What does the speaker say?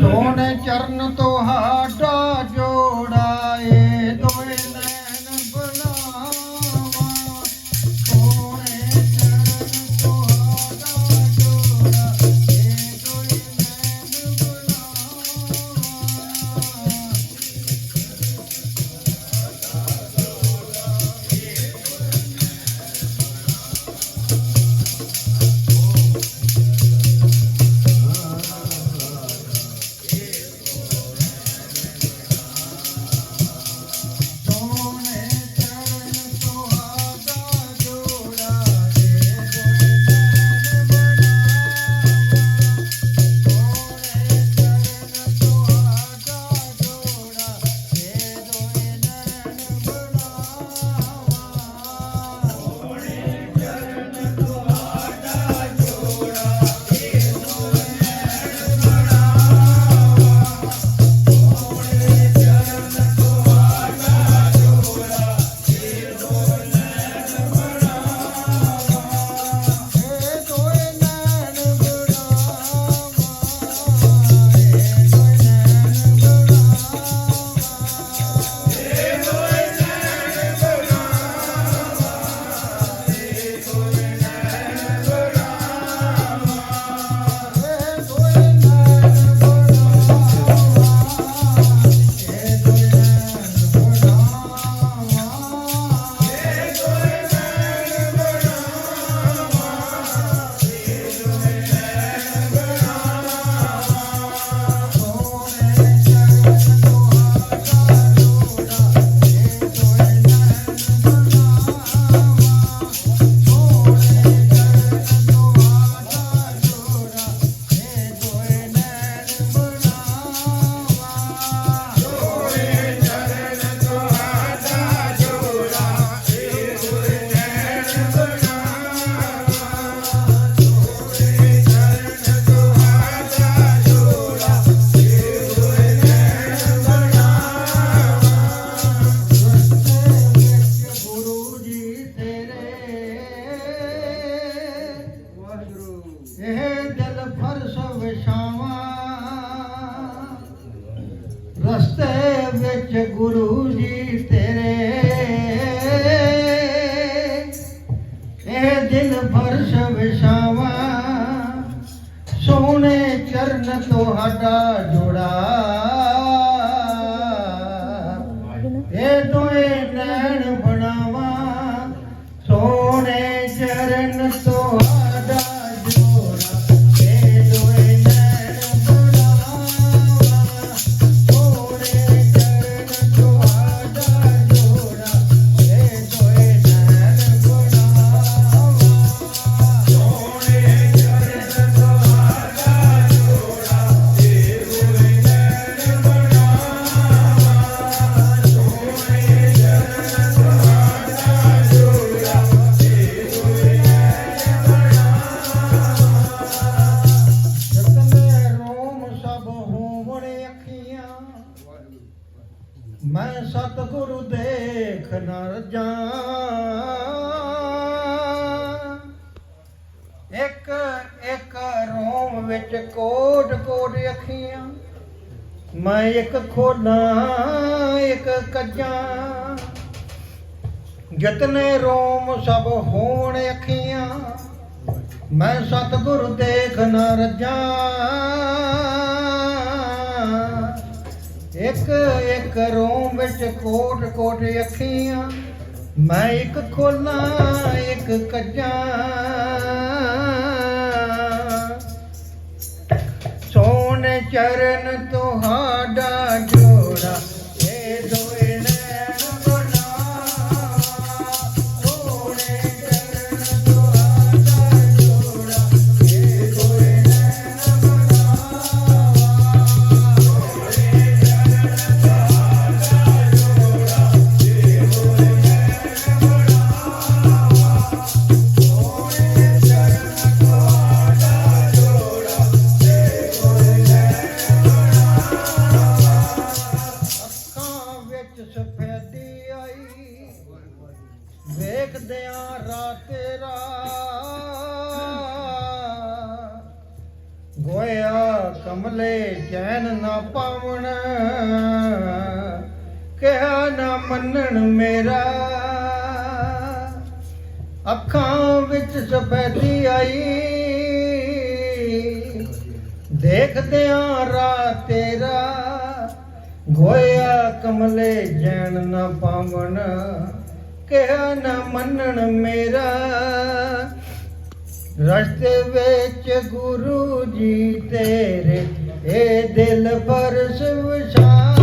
ਸੋਨੇ ਚਰਨ ਤੁਹਾਡਾ ਜੋੜਾਏ। ਤੁਹਾਡਾ ਜੋੜਾ ਨਾ ਰੋਮ ਵਿੱਚ ਕੋਡ ਕੋਡ ਅੱਖੀਆਂ। ਮੈਂ ਇੱਕ ਖੋਲਾਂ, ਇੱਕ ਕੱਜਾਂ। ਜਿਤਨੇ ਰੋਮ ਸਭ ਹੋਣ ਅੱਖੀਆਂ, ਮੈਂ ਸਤਗੁਰ ਦੇਖ ਨਾ ਰਜਾਂ। ਇੱਕ ਇੱਕ ਰੋਮ ਵਿੱਚ ਕੋਟ ਕੋਟ ਅੱਖੀਆਂ ਮੈਂ ਇੱਕ ਖੋਲਾਂ ਇੱਕ ਕੱਜਾਂ। ਸੋਨੇ ਚਰਨ ਗੋਇਆ ਕਮਲੇ ਚੈਨ ਨਾ ਪਾਵਣ। ਕਿਹਾ ਨਾ ਮੰਨਣ ਮੇਰਾ। ਅੱਖਾਂ ਵਿੱਚ ਸਫੈਦੀ ਆਈ। ਦੇਖਦਿਆਂ ਰਾਹ ਤੇਰਾ। ਗੋਇਆ ਕਮਲੇ ਜੈਨ ਨਾ ਪਾਵਣ। ਕਿਹਾ ਨਾ ਮੰਨਣ ਮੇਰਾ। ਰਸਤੇ ਵਿੱਚ ਗੁਰੂ ਜੀ ਤੇਰੇ ਇਹ ਦਿਲ ਪਰ ਵਿਛਾ